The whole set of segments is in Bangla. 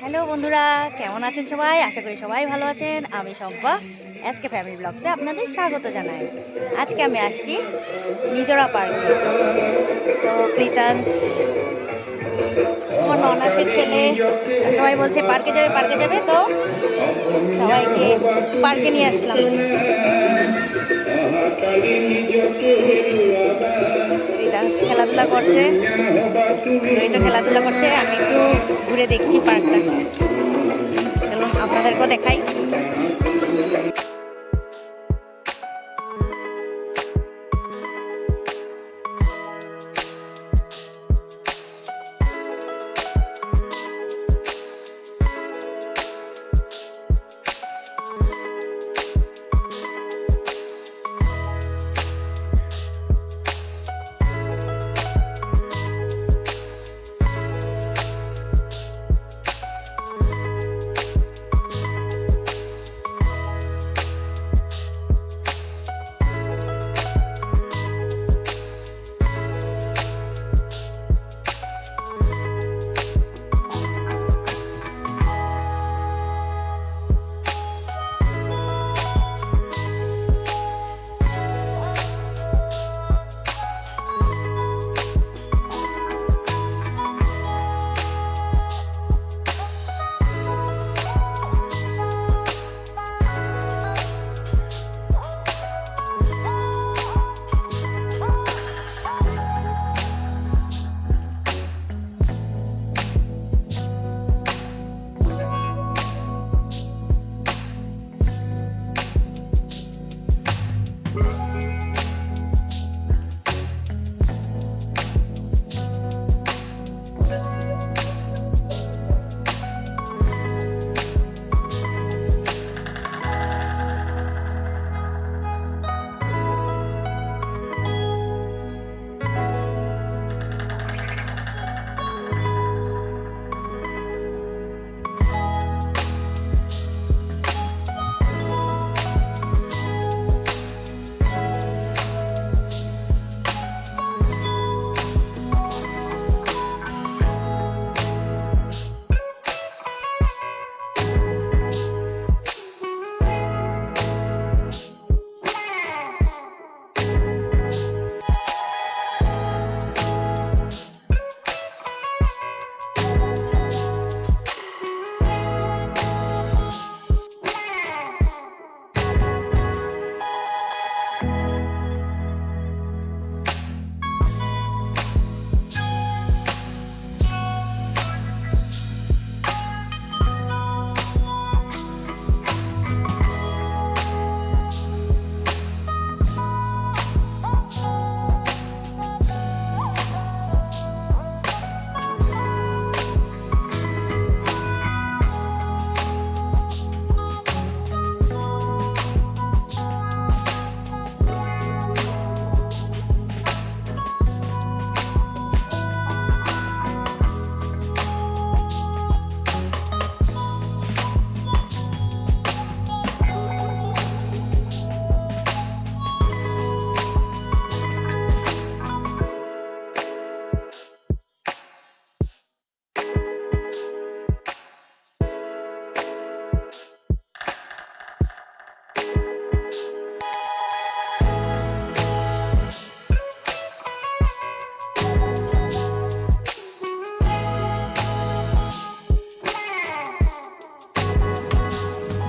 হ্যালো বন্ধুরা, কেমন আছেন সবাই? আশা করি সবাই ভালো আছেন। আমি শম্পা এসকে ফ্যামিলি ব্লগসে আপনাদের স্বাগত জানাই। আজকে আমি আসছি নিজরা পার্কে। তো কৃতাংশ আমার ননাসের ছেলে সবাই বলছে, পার্কে যাবে পার্কে যাবে? তো সবাইকে পার্কে নিয়ে আসলাম। খেলাধুলা করছে। তো খেলাধুলা করছে, আমি একটু ঘুরে দেখছি পার্কটা। চলুন, আপনাদেরকেও দেখাই।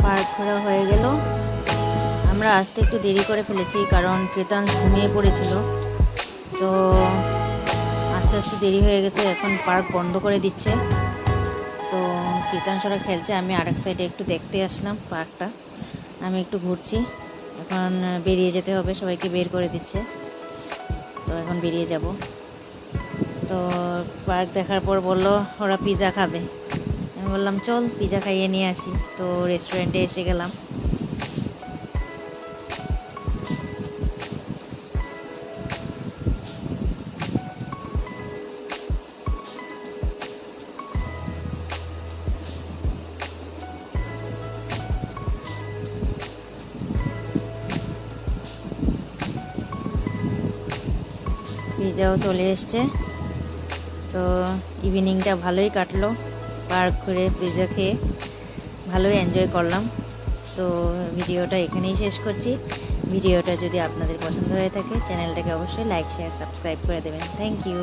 পার্ক ঘোরা হয়ে গেল। আমরা আসতে একটু দেরি করে ফেলেছি, কারণ কৃতাংশ ঘুমিয়ে পড়েছিল। তো আস্তে আস্তে দেরি হয়ে গেছে, এখন পার্ক বন্ধ করে দিচ্ছে। তো কীর্তাংশরা খেলছে, আমি আরেক সাইডে একটু দেখতে আসলাম পার্কটা। আমি একটু ঘুরছি। এখন বেরিয়ে যেতে হবে, সবাইকে বের করে দিচ্ছে। তো এখন বেরিয়ে যাব। তো পার্ক দেখার পর বলল, ওরা পিৎজা খাবে। আমি বললাম, চল পিজা খাইয়ে নিয়ে আসি। তো রেস্টুরেন্টে এসে গেলাম। পিজাও চলে এসছে। তো ইভিনিংটা ভালোই কাটলো। পার্ক ঘুরে পিজা খেয়ে ভালোই এনজয় করলাম। তো ভিডিওটা এখানেই শেষ করছি। ভিডিওটা যদি আপনাদের পছন্দ হয়ে থাকে চ্যানেলটাকে অবশ্যই লাইক শেয়ার সাবস্ক্রাইব করে দেবেন। Thank you